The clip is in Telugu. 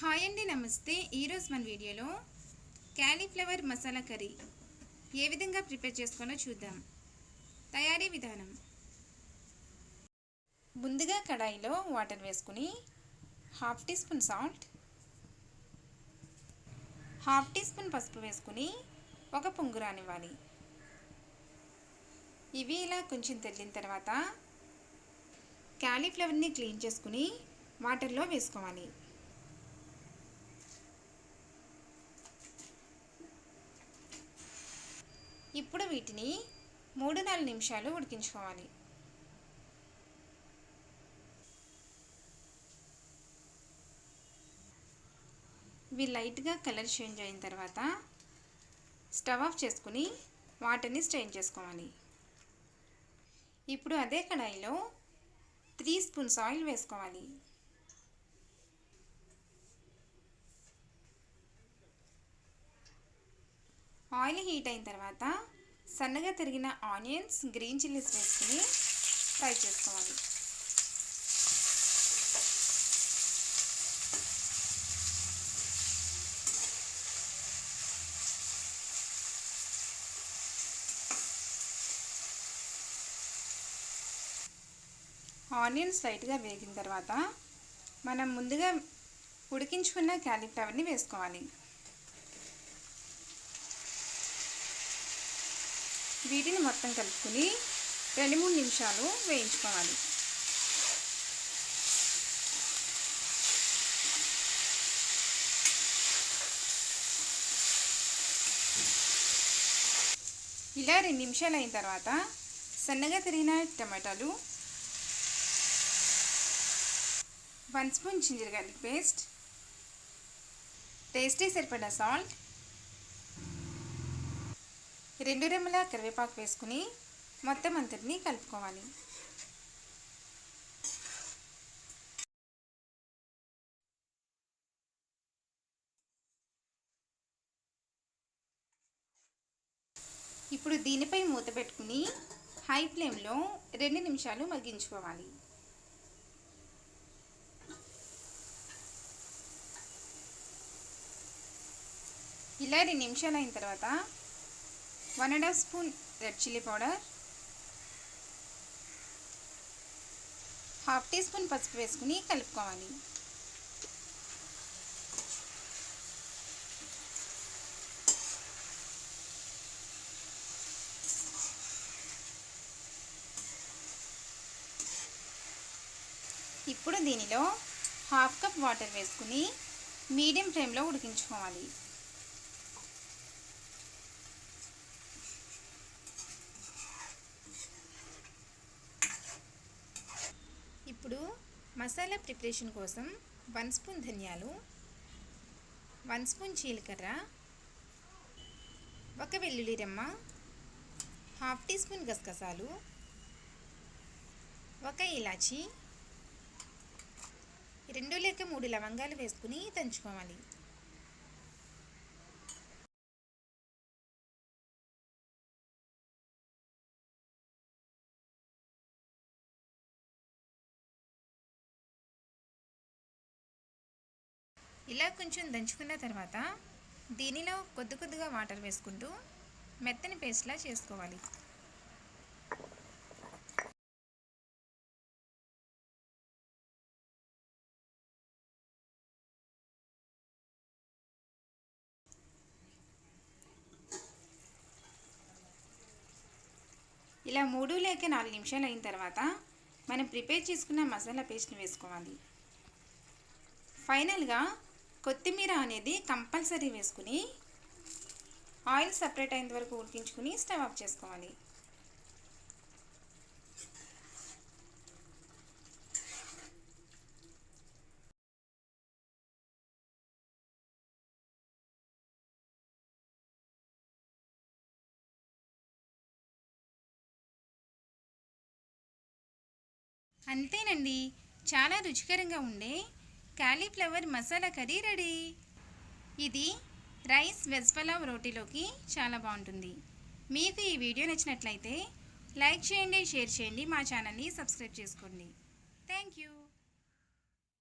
హాయ్ అండి నమస్తే. ఈరోజు మన వీడియోలో క్యాలీఫ్లవర్ మసాలా కర్రీ ఏ విధంగా ప్రిపేర్ చేసుకోవాలో చూద్దాం. తయారీ విధానం. ముందుగా కడాయిలో వాటర్ వేసుకుని half teaspoon salt half teaspoon పసుపు వేసుకుని ఒక పొంగురానివ్వాలి ఇవి ఇలా కొంచెం తెల్లిన తర్వాత క్యాలీఫ్లవర్ని క్లీన్ చేసుకుని వాటర్లో వేసుకోవాలి. ఇప్పుడు వీటిని మూడు నాలుగు నిమిషాలు ఉడికించుకోవాలి. ఇవి లైట్గా కలర్ చేంజ్ అయిన తర్వాత స్టవ్ ఆఫ్ చేసుకుని వాటర్ని స్ట్రెయిన్ చేసుకోవాలి. ఇప్పుడు అదే కడాయిలో త్రీ స్పూన్స్ ఆయిల్ వేసుకోవాలి. ఆయిల్ హీట్ అయిన తర్వాత సన్నగా తరిగిన ఆనియన్స్ గ్రీన్ చిల్లీస్ వేసుకుని ఫ్రై చేసుకోవాలి. ఆనియన్స్ లైట్గా వేగిన తర్వాత మనం ముందుగా ఉడికించుకున్న క్యాలీఫ్లవర్ని వేసుకోవాలి. వీటిని మొత్తం కలుపుకుని రెండు మూడు నిమిషాలు వేయించుకోవాలి. ఇలా రెండు నిమిషాలు అయిన తర్వాత సన్నగా తిరిగిన టమాటాలు one spoon ginger garlic paste tasty సరిపడా సాల్ట్ రెండు రెమ్మల కరివేపాకు వేసుకుని మొత్తం అంతటిని కలుపుకోవాలి. ఇప్పుడు దీనిపై మూత పెట్టుకుని హై ఫ్లేమ్లో రెండు నిమిషాలు మగ్గించుకోవాలి. ఇలా రెండు నిమిషాలు అయిన తర్వాత one and half spoon red chilli powder. Half teaspoon పసుపు వేసుకుని కలుపుకోవాలి. ఇప్పుడు దీనిలో హాఫ్ కప్ వాటర్ వేసుకుని మీడియం ఫ్లేమ్లో ఉడికించుకోవాలి. ఇప్పుడు మసాలా ప్రిపరేషన్ కోసం వన్ స్పూన్ ధనియాలు వన్ స్పూన్ జీలకర్ర ఒక వెల్లుల్లి రెమ్మ హాఫ్ టీ స్పూన్ గసగసాలు ఒక ఇలాచి రెండు లేక మూడు లవంగాలు వేసుకుని దంచుకోవాలి. ఇలా కొంచెం దంచుకున్న తర్వాత దీనిలో కొద్ది కొద్దిగా వాటర్ వేసుకుంటూ మెత్తని పేస్ట్లా చేసుకోవాలి. ఇలా మూడు లేక నాలుగు నిమిషాలు అయిన తర్వాత మనం ప్రిపేర్ చేసుకున్న మసాలా పేస్ట్ని వేసుకోవాలి. ఫైనల్గా కొత్తిమీర అనేది కంపల్సరీ వేసుకుని ఆయిల్ సపరేట్ అయిన వరకు ఉడికించుకుని స్టవ్ ఆఫ్ చేసుకోవాలి. అంతేనండి. చాలా రుచికరంగా ఉండే కాలీఫ్లవర్ మసాలా కర్రీ రెడీ. ఇది రైస్ వెజ్ పలావ్ రోటీలోకి చాలా బాగుంటుంది. మీకు ఈ వీడియో నచ్చినట్లయితే లైక్ చేయండి షేర్ చేయండి మా ఛానల్ని సబ్స్క్రైబ్ చేసుకోండి. Thank you.